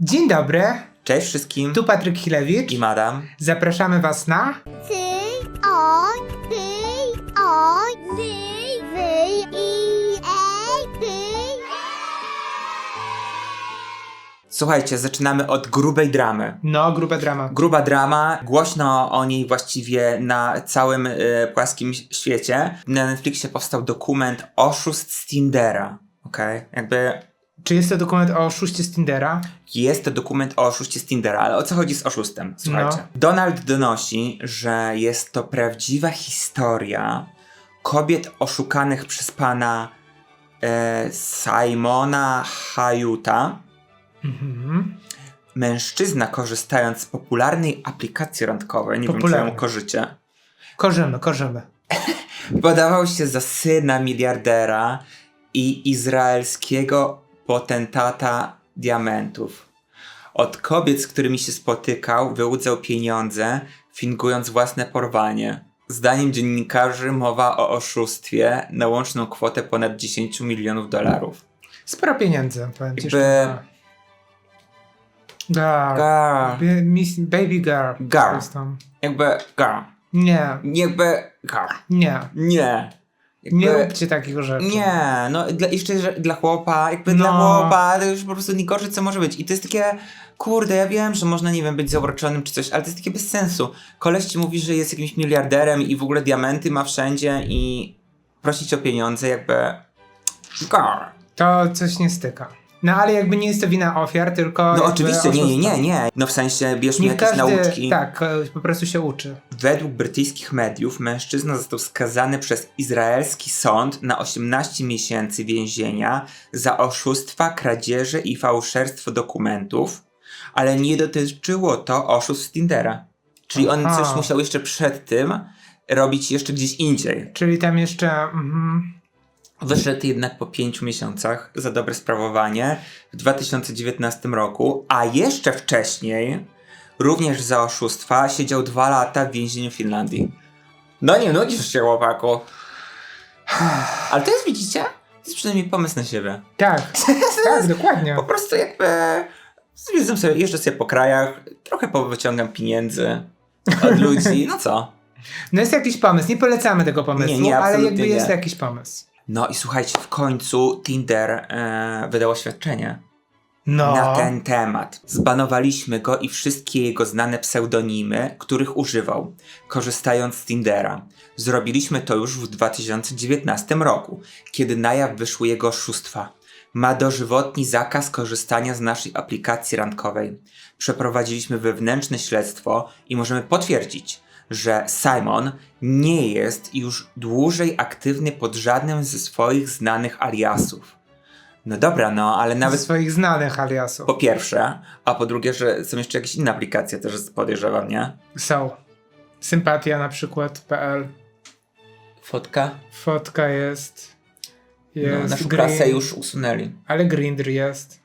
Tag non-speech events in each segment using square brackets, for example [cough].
Dzień dobry, Cześć wszystkim. tu Patryk Chilewicz. i madam. Zapraszamy Was na Ty, o, ty, o, ty, wy, i, e, ty. Słuchajcie, zaczynamy od grubej dramy. No, grube drama. Gruba drama, głośno o niej właściwie na całym e, płaskim świecie. Na Netflixie powstał dokument Oszust z Tindera. Okej? Jakby Czy jest to dokument o oszuście z Tindera? jest to dokument o oszuście z Tindera, ale o co chodzi z oszustem? Słuchajcie. No. Donald donosi, że jest to prawdziwa historia kobiet oszukanych przez pana e, Simona Hayuta. Mhm. Mężczyzna korzystając z popularnej aplikacji randkowej, nie wiem czy ją korzycie, Korzymy, korzymy. [laughs] podawał się za syna miliardera i izraelskiego potentata diamentów. Od kobiet, z którymi się spotykał, wyłudzał pieniądze, fingując własne porwanie. Zdaniem dziennikarzy mowa o oszustwie na łączną kwotę ponad 10 milionów dolarów. Sporo pieniędzy, powiem ci. Jakby-. Girl. Girl. Miss, baby girl. Girl. Jakby, girl. Nie, Jakby, girl. nie. Nie. Jakby, Nie róbcie takich rzeczy. Nie, no dla, jeszcze że dla chłopa, jakby No. dla chłopa to już po prostu najgorsze co może być. I to jest takie, kurde, ja wiem, że można, nie wiem, być zauroczonym czy coś, ale to jest takie bez sensu. Koleś ci mówi, że jest jakimś miliarderem i w ogóle diamenty ma wszędzie i prosić o pieniądze jakby... Girl. To coś nie styka. No ale jakby nie jest to wina ofiar, tylko. No oczywiście, nie, nie, nie, nie. No w sensie bierzmy Niech jakieś każdy, nauczki. tak, e, po prostu się uczy. Według brytyjskich mediów mężczyzna został skazany przez izraelski sąd na 18 miesięcy więzienia za oszustwa, kradzieże i fałszerstwo dokumentów, ale nie dotyczyło to oszustw Tindera. Czyli on Aha. coś musiał jeszcze przed tym robić jeszcze gdzieś indziej. Czyli tam jeszcze. Mhm. Wyszedł jednak po 5 miesiącach za dobre sprawowanie w 2019 roku, a jeszcze wcześniej, również za oszustwa, siedział dwa lata w więzieniu w Finlandii. No nie nudzisz się, chłopaku. [sighs] Ale to jest, widzicie? To jest przynajmniej pomysł na siebie. Tak, [laughs] tak, dokładnie. Po prostu jakby zwiedzam sobie, jeżdżę sobie po krajach, trochę powyciągam pieniędzy od [laughs] ludzi, no co? No jest jakiś pomysł, nie polecamy tego pomysłu, Nie, nie, ale jakby jest nie. jakiś pomysł. No i słuchajcie, w końcu Tinder e, wydał oświadczenie. No. na ten temat. Zbanowaliśmy go i wszystkie jego znane pseudonimy, których używał, korzystając z Tindera. Zrobiliśmy to już w 2019 roku, kiedy na jaw wyszły jego oszustwa. Ma dożywotni zakaz korzystania z naszej aplikacji randkowej. Przeprowadziliśmy wewnętrzne śledztwo i możemy potwierdzić, że Simon nie jest już dłużej aktywny pod żadnym ze swoich znanych aliasów. No dobra, no, ale nawet swoich znanych aliasów. po pierwsze, a po drugie, że są jeszcze jakieś inne aplikacje też podejrzewam, nie? Są. Sympatia na przykład, PL. Fotka? Fotka jest. No, Jest. naszą Green- klasę już usunęli. Ale Grindr jest.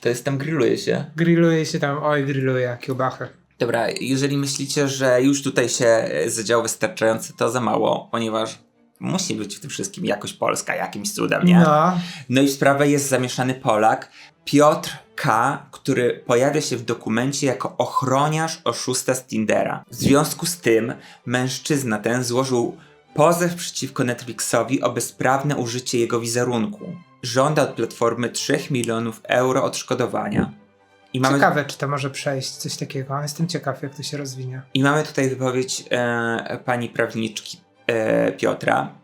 To jest tam grilluje się. Grilluje się tam, oj, grilluje, kiełbachy. Dobra, jeżeli myślicie, że już tutaj się e, zadziało wystarczająco, to za mało, ponieważ musi być w tym wszystkim jakoś Polska, jakimś cudem, nie? No. No i w sprawę jest zamieszany Polak, Piotr K., który pojawia się w dokumencie jako ochroniarz oszusta z Tindera. W związku z tym mężczyzna ten złożył pozew przeciwko Netflixowi o bezprawne użycie jego wizerunku. Żąda od platformy 3 milionów euro odszkodowania. I mamy, Ciekawe, czy to może przejść, coś takiego. Jestem ciekaw, jak to się rozwinie. I mamy tutaj wypowiedź e, pani prawniczki e, Piotra.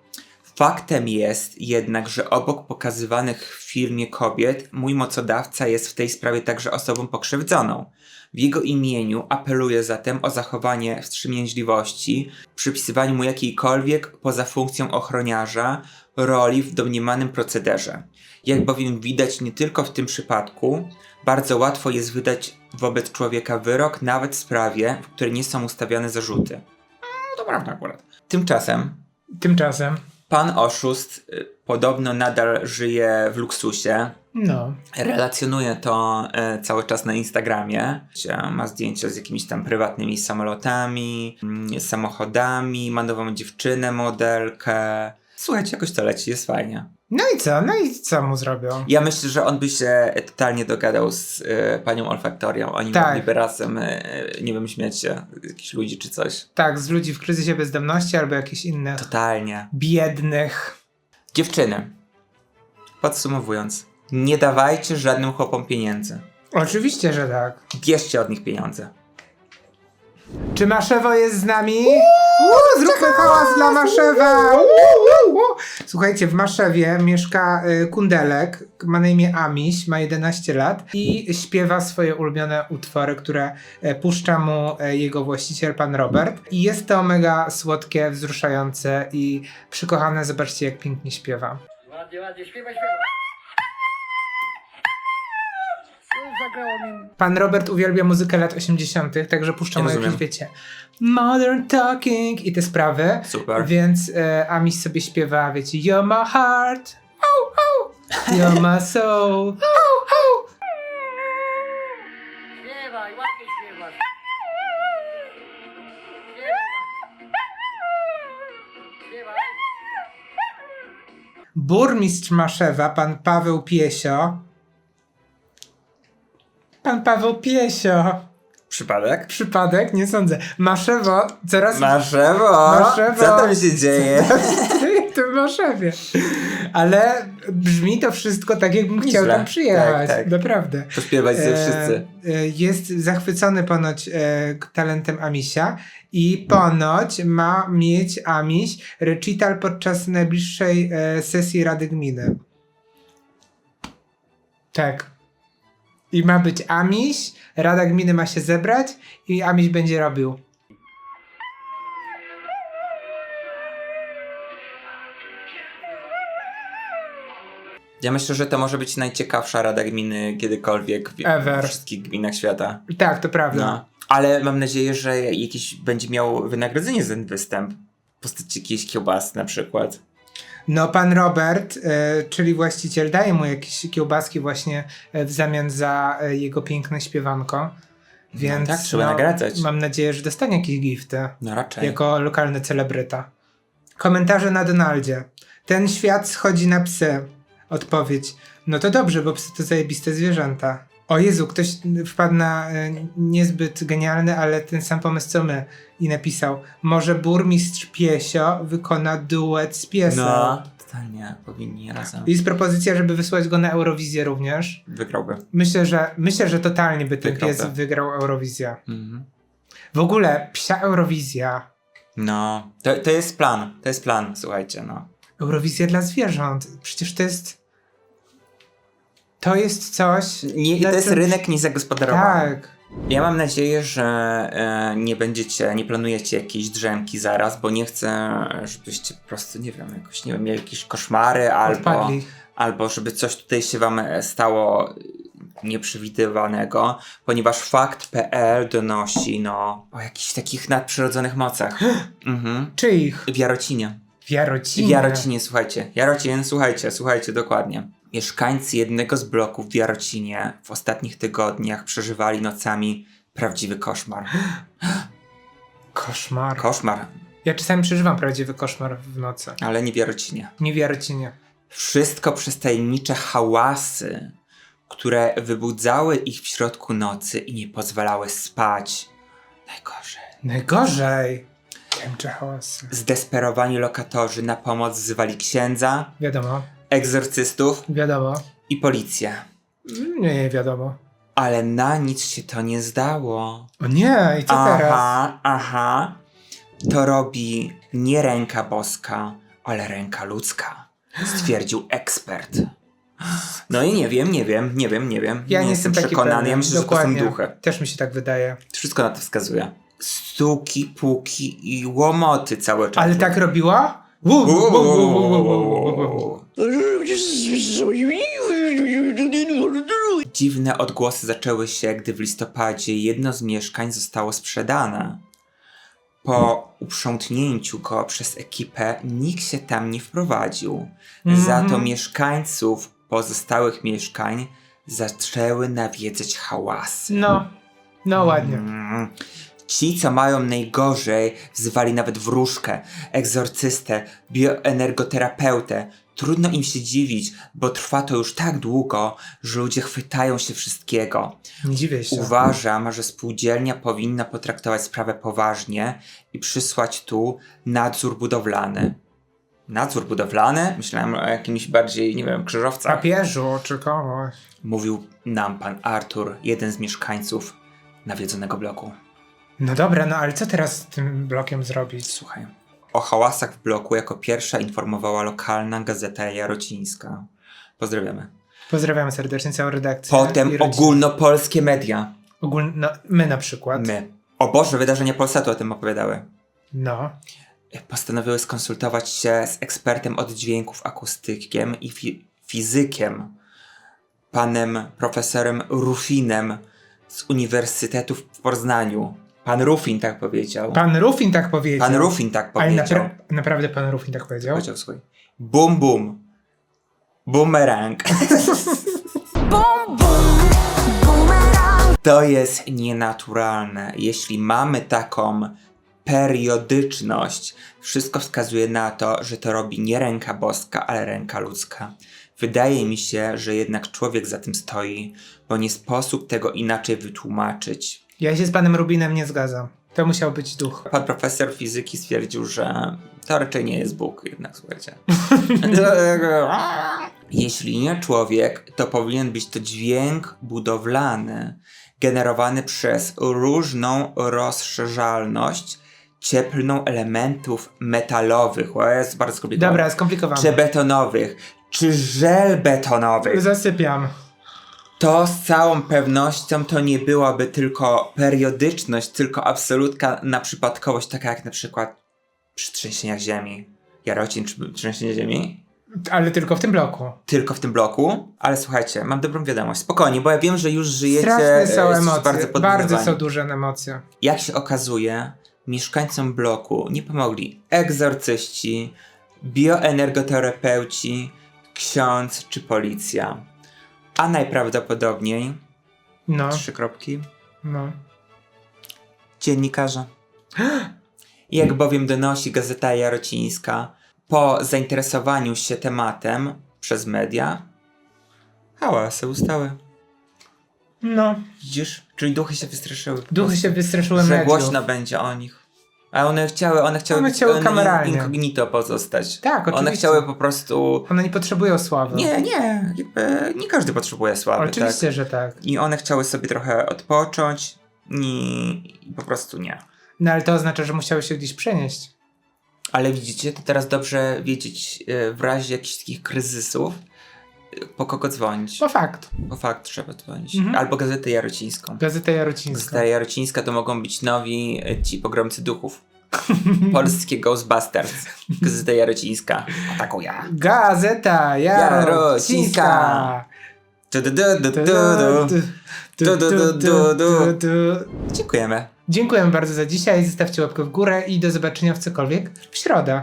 Faktem jest jednak, że obok pokazywanych w filmie kobiet, mój mocodawca jest w tej sprawie także osobą pokrzywdzoną. W jego imieniu apeluję zatem o zachowanie wstrzemięźliwości, przypisywaniu mu jakiejkolwiek poza funkcją ochroniarza roli w domniemanym procederze. Jak bowiem widać nie tylko w tym przypadku, bardzo łatwo jest wydać wobec człowieka wyrok nawet w sprawie, w której nie są ustawiane zarzuty. No to prawda akurat. Tymczasem Tymczasem, pan oszust y, podobno nadal żyje w luksusie. no. Relacjonuje to e, cały czas na Instagramie. Gdzie Ma zdjęcia z jakimiś tam prywatnymi samolotami, mm, samochodami, ma nową dziewczynę, modelkę. Słuchajcie, jakoś to leci, jest fajnie. No i co? No i co mu zrobią? Ja myślę, że on by się totalnie dogadał z e, panią olfaktorią. Oni Tak. mogliby razem, e, nie wiem, śmiać się z jakichś ludzi czy coś. Tak, z ludzi w kryzysie bezdomności albo jakichś innych Totalnie. biednych. Dziewczyny, podsumowując, nie dawajcie żadnym chłopom pieniędzy. Oczywiście, że tak. Bierzcie od nich pieniądze. Czy Maszewo jest z nami? Uuu, zróbmy hałas dla Maszewa! Uuu, uuu. Słuchajcie, w Maszewie mieszka y, Kundelek, ma na imię Amiś, ma 11 lat i śpiewa swoje ulubione utwory, które e, puszcza mu e, jego właściciel, pan Robert. I jest to mega słodkie, wzruszające i przykochane. Zobaczcie, jak pięknie śpiewa. Ładnie, ładnie, śpiewaj, śpiewaj. Zagrało mi? Pan Robert uwielbia muzykę lat 80., także puszcza mu Rozumiem. jakieś, wiecie, Modern Talking i te sprawy. Super. Więc e, Amis sobie śpiewa, wiecie, You're my heart, oh, oh. You're my soul, oh, oh. Śpiewaj, ładnie śpiewasz. Śpiewaj. Śpiewaj. Burmistrz Maszewa, pan Paweł Piesio. Pan Paweł Piesio. Przypadek? Przypadek? Nie sądzę. Maszewo coraz... Maszewo! Maszewo. Co tam się dzieje? [laughs] w tym Maszewie. Ale brzmi to wszystko tak, jakbym chciał tam przyjechać. Tak, tak. Naprawdę. Pośpiewać ze E, wszyscy. e, Jest zachwycony ponoć e, talentem Amisia i ponoć ma mieć Amiś recital podczas najbliższej e, sesji Rady Gminy. Tak. I ma być Amiś, Rada Gminy ma się zebrać i Amiś będzie robił. Ja myślę, że to może być najciekawsza rada gminy kiedykolwiek w Ever. we wszystkich gminach świata. Tak, to prawda. No. Ale mam nadzieję, że jakiś będzie miał wynagrodzenie za ten występ. W postaci jakiejś kiełbasy na przykład. No, pan Robert, e, czyli właściciel, daje mu jakieś kiełbaski właśnie e, w zamian za e, jego piękne śpiewanko. Więc tak, trzeba nagradzać. Mam nadzieję, że dostanie jakieś gifty No raczej. jako lokalny celebryta. Komentarze na Donaldzie. Ten świat schodzi na psy. Odpowiedź. No to dobrze, bo psy to zajebiste zwierzęta. O Jezu, ktoś wpadł na e, niezbyt genialny, ale ten sam pomysł co my i napisał. Może burmistrz Piesio wykona duet z piesem. No, totalnie. Powinni razem. Jest propozycja, żeby wysłać go na Eurowizję również. Wygrałby. Myślę, że myślę, że totalnie by ten Wygrałby. pies wygrał Eurowizję. Mhm. W ogóle psia Eurowizja. No, to, to jest plan. To jest plan, słuchajcie, no. Eurowizja dla zwierząt. Przecież to jest. To jest coś. Nie, to jest rynek niezagospodarowany. Tak. Ja mam nadzieję, że e, nie będziecie, nie planujecie jakiejś drzemki zaraz, bo nie chcę, żebyście po prostu, nie wiem, jakoś, nie wiem, mieli jakieś koszmary albo, Odpadli. albo żeby coś tutaj się wam e, stało nieprzewidywanego, ponieważ fakt.pl donosi, no, o jakichś takich nadprzyrodzonych mocach. [gasps] mhm. Czyich? W Jarocinie. W Jarocinie. W Jarocinie, słuchajcie. Jarocin, słuchajcie, słuchajcie, dokładnie. Mieszkańcy jednego z bloków w Jarocinie w ostatnich tygodniach przeżywali nocami prawdziwy koszmar. [gasps] Koszmar. Koszmar, Ja czasami przeżywam prawdziwy koszmar w nocy. ale nie w Jarocinie. Nie w Jarocinie. Wszystko przez tajemnicze hałasy, które wybudzały ich w środku nocy i nie pozwalały spać. Najgorzej. Najgorzej. Tajemnicze hałasy. Zdesperowani lokatorzy na pomoc wzywali księdza, Wiadomo. Egzorcystów Wiadomo. i policję. Nie, wiadomo. Ale na nic się to nie zdało. O nie, i co teraz? Aha, aha. To robi nie ręka boska, ale ręka ludzka. Stwierdził ekspert. No i nie wiem, nie wiem, nie wiem, nie wiem. Ja nie, jestem taki przekonany. Ja myślę, że to Dokładnie. są duchy. Też mi się tak wydaje. Wszystko na to wskazuje. Stuki, puki i łomoty cały czas. Ale tak robiła? Dziwne odgłosy zaczęły się, gdy w listopadzie jedno z mieszkań zostało sprzedane. Po uprzątnięciu go przez ekipę nikt się tam nie wprowadził. Za to mieszkańców pozostałych mieszkań zaczęły nawiedzać hałasy. No, no ładnie. Mm. Ci, co mają najgorzej, wzywali nawet wróżkę, egzorcystę, bioenergoterapeutę Trudno im się dziwić, bo trwa to już tak długo, że ludzie chwytają się wszystkiego. Nie dziwię się. Uważam, że spółdzielnia powinna potraktować sprawę poważnie i przysłać tu nadzór budowlany. Nadzór budowlany? Myślałem o jakimś bardziej, nie wiem, krzyżowcach. Papieżu czy kogoś. Mówił nam pan Artur, jeden z mieszkańców nawiedzonego bloku. No dobra, no ale co teraz z tym blokiem zrobić? Słuchaj. O hałasach w bloku jako pierwsza informowała lokalna gazeta Jarocińska. Pozdrawiamy. Pozdrawiam serdecznie całą redakcję. Potem ogólnopolskie media. Ogólno, no, my na przykład. My. O Boże, wydarzenia Polsatu o tym opowiadały. No. Postanowiły skonsultować się z ekspertem od dźwięków, akustykiem i fi- fizykiem, panem profesorem Rufinem z Uniwersytetu w Poznaniu. Pan Rufin tak powiedział. Pan Rufin tak powiedział. Pan Rufin tak Ale powiedział. napra- naprawdę pan Rufin tak powiedział? Powiedział swój. [laughs] Bum bum. Bumerang. To jest nienaturalne. Jeśli mamy taką periodyczność, wszystko wskazuje na to, że to robi nie ręka boska, ale ręka ludzka. Wydaje mi się, że jednak człowiek za tym stoi, bo nie sposób tego inaczej wytłumaczyć. Ja się z panem Rubinem nie zgadzam. To musiał być duch. Pan profesor fizyki stwierdził, że to raczej nie jest Bóg, jednak słuchajcie. [laughs] Jeśli nie człowiek, to powinien być to dźwięk budowlany, generowany przez różną rozszerzalność cieplną elementów metalowych, o jest bardzo skomplikowane, Dobra, skomplikowane. czy betonowych, czy żelbetonowych. Zasypiam. To z całą pewnością to nie byłaby tylko periodyczność, tylko absolutka na przypadkowość, taka jak na przykład przy trzęsieniach ziemi. Jarocin czy trzęsienie ziemi? Ale tylko w tym bloku. Tylko w tym bloku. Ale słuchajcie, mam dobrą wiadomość. Spokojnie, bo ja wiem, że już żyjecie Straszne są e, emocje. bardzo Bardzo, są duże emocje. Jak się okazuje, mieszkańcom bloku nie pomogli egzorcyści, bioenergoterapeuci, ksiądz czy policja. A najprawdopodobniej No, Trzy kropki. no. Dziennikarze. [gasps] Jak bowiem donosi Gazeta Jarocińska, po zainteresowaniu się tematem przez media, hałasy ustały. No. Widzisz? Czyli duchy się wystraszyły. Duchy się wystraszyły Że mediów. głośno będzie o nich. A one chciały, one chciały, One chciały kameralnie. incognito pozostać. Tak, One oczywiście. chciały po prostu... One nie potrzebują sławy. Nie, nie, nie każdy potrzebuje sławy, Oczywiście, tak? że tak. I one chciały sobie trochę odpocząć i, i po prostu nie. No ale to oznacza, że musiały się gdzieś przenieść. Ale widzicie, to teraz dobrze wiedzieć e, w razie jakichś takich kryzysów, po kogo dzwonić. Bo fakt. Po fakt trzeba dzwonić. Mhm. Albo Gazetę Jarocińską. Gazeta Jarocińska. Gazeta Jarocińska to mogą być nowi e, ci pogromcy duchów. [laughs] Polskie Ghostbusters. Gazeta Jarocińska. Atakuje. Gazeta Jarocińska. Dziękujemy. Dziękuję bardzo za dzisiaj. Zostawcie łapkę w górę i do zobaczenia w cokolwiek w środę.